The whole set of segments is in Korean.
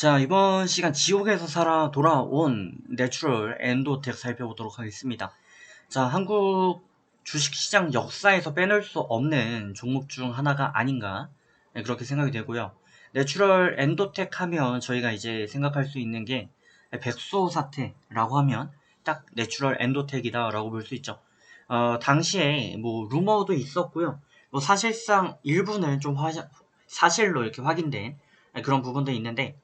자, 이번 시간 지옥에서 살아 돌아온 내추럴 엔도텍 살펴보도록 하겠습니다. 자, 한국 주식시장 역사에서 빼놓을 수 없는 종목 중 하나가 아닌가 네, 그렇게 생각이 되고요. 내추럴 엔도텍 하면 저희가 이제 생각할 수 있는 게 백소 사태라고 하면 딱 내추럴 엔도텍이다 라고 볼 수 있죠. 어, 당시에 뭐 루머도 있었고요. 뭐 사실상 일부는 좀 화, 사실로 이렇게 확인된 그런 부분도 있는데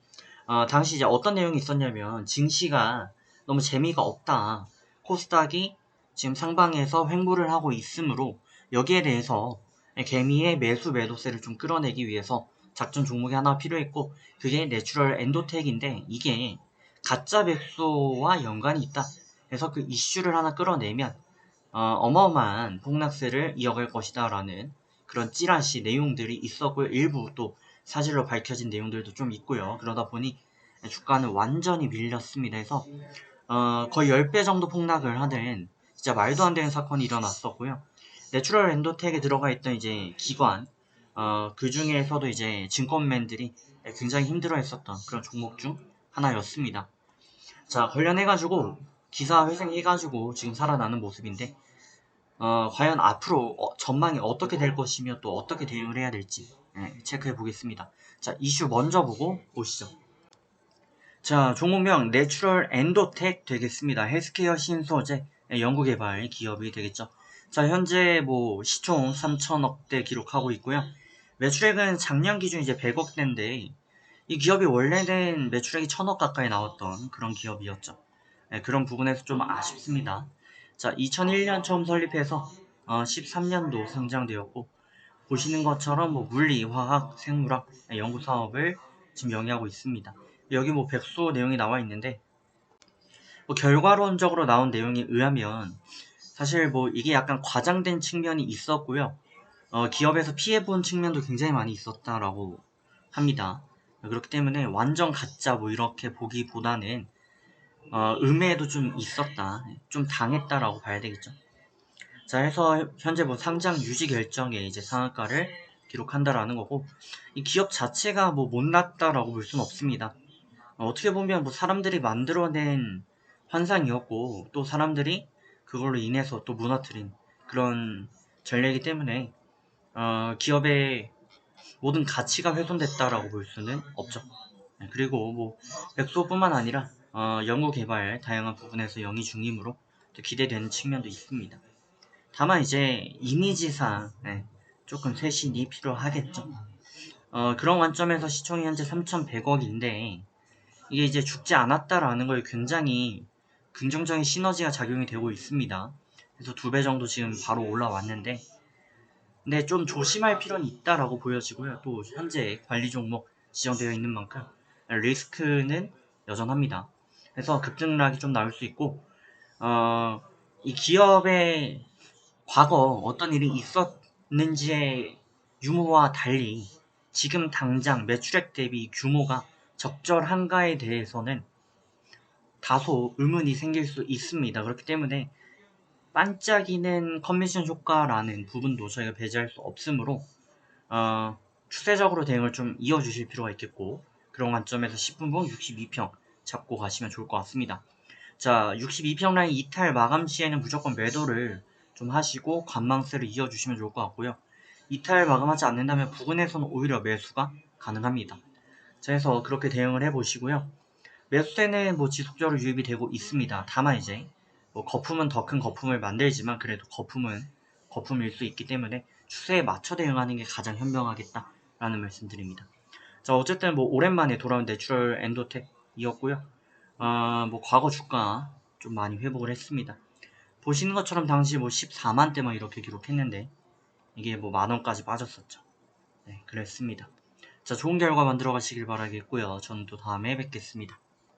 어, 당시 이제 어떤 내용이 있었냐면 증시가 너무 재미가 없다. 코스닥이 지금 상방에서 횡보를 하고 있으므로 여기에 대해서 개미의 매수 매도세를 좀 끌어내기 위해서 작전 종목이 하나 필요했고 그게 내추럴 엔도텍인데 이게 가짜 백소와 연관이 있다. 그래서 그 이슈를 하나 끌어내면 어, 마어마한 폭락세를 이어갈 것이다 라는 그런 찌라시 내용들이 있었고요. 일부 또 사실로 밝혀진 내용들도 좀 있고요. 그러다 보니 주가는 완전히 밀렸습니다. 그래서 어, 거의 10배 정도 폭락을 하는 진짜 말도 안 되는 사건이 일어났었고요. 내추럴 엔도텍에 들어가 있던 이제 기관 어, 그 중에서도 이제 증권맨들이 굉장히 힘들어 했었던 그런 종목 중 하나였습니다. 자 관련해가지고 기사 회생해가지고 지금 살아나는 모습인데 어, 과연 앞으로 어, 전망이 어떻게 될 것이며 또 어떻게 대응을 해야 될지 네, 체크해 보겠습니다. 자 이슈 먼저 보고 보시죠. 자 종목명 내추럴 엔도텍 되겠습니다. 헬스케어 신소재 네, 연구개발 기업이 되겠죠. 자 현재 뭐 시총 3천억대 기록하고 있고요. 매출액은 작년 기준 이제 100억대인데 이 기업이 원래는 매출액이 1000억 가까이 나왔던 그런 기업이었죠. 네, 그런 부분에서 좀 아쉽습니다. 자, 2001년 처음 설립해서 어, 13년도 상장되었고 보시는 것처럼 뭐 물리, 화학, 생물학 연구 사업을 지금 영위하고 있습니다. 여기 뭐 백수 내용이 나와 있는데 뭐 결과론적으로 나온 내용에 의하면 사실 뭐 이게 약간 과장된 측면이 있었고요. 어, 기업에서 피해본 측면도 굉장히 많이 있었다라고 합니다. 그렇기 때문에 완전 가짜 뭐 이렇게 보기보다는 어, 음해도 좀 있었다, 좀 당했다라고 봐야 되겠죠. 자, 해서 현재 뭐 상장 유지 결정에 이제 상한가를 기록한다라는 거고, 이 기업 자체가 뭐 못났다라고 볼 수는 없습니다. 어, 떻게 보면 뭐 사람들이 만들어낸 환상이었고, 또 사람들이 그걸로 인해서 또 무너뜨린 그런 전례이기 때문에, 어, 기업의 모든 가치가 훼손됐다라고 볼 수는 없죠. 네, 그리고 뭐 백소뿐만 아니라 어, 연구 개발 다양한 부분에서 영위 중이므로 또 기대되는 측면도 있습니다. 다만 이제 이미지상 네, 조금 쇄신이 필요하겠죠. 어, 그런 관점에서 시총이 현재 3,100억인데 이게 이제 죽지 않았다라는 걸 굉장히 긍정적인 시너지가 작용이 되고 있습니다. 그래서 두 배 정도 지금 바로 올라왔는데 근데 좀 조심할 필요는 있다라고 보여지고요. 또 현재 관리 종목 지정되어 있는 만큼 리스크는 여전합니다. 그래서 급등락이 좀 나올 수 있고 어, 이 기업의 과거 어떤 일이 있었는지의 유무와 달리 지금 당장 매출액 대비 규모가 적절한가에 대해서는 다소 의문이 생길 수 있습니다. 그렇기 때문에 반짝이는 커미션 효과라는 부분도 저희가 배제할 수 없으므로 어, 추세적으로 대응을 좀 이어주실 필요가 있겠고 그런 관점에서 10분봉 62평 잡고 가시면 좋을 것 같습니다. 자, 62평 라인 이탈 마감 시에는 무조건 매도를 좀 하시고 관망세를 이어주시면 좋을 것 같고요. 이탈 마감하지 않는다면 부근에서는 오히려 매수가 가능합니다. 자, 해서 그렇게 대응을 해보시고요. 매수세는 뭐 지속적으로 유입이 되고 있습니다. 다만 이제 뭐 거품은 더 큰 거품을 만들지만 그래도 거품은 거품일 수 있기 때문에 추세에 맞춰 대응하는 게 가장 현명하겠다라는 말씀드립니다. 자, 어쨌든 뭐 오랜만에 돌아온 내추럴 엔도텍 이었고요. 어, 뭐 과거 주가 좀 많이 회복을 했습니다. 보시는 것처럼 당시 뭐 14만 대만 이렇게 기록했는데 이게 뭐 만원까지 빠졌었죠. 네, 그랬습니다. 자, 좋은 결과 만들어 가시길 바라겠고요. 저는 또 다음에 뵙겠습니다.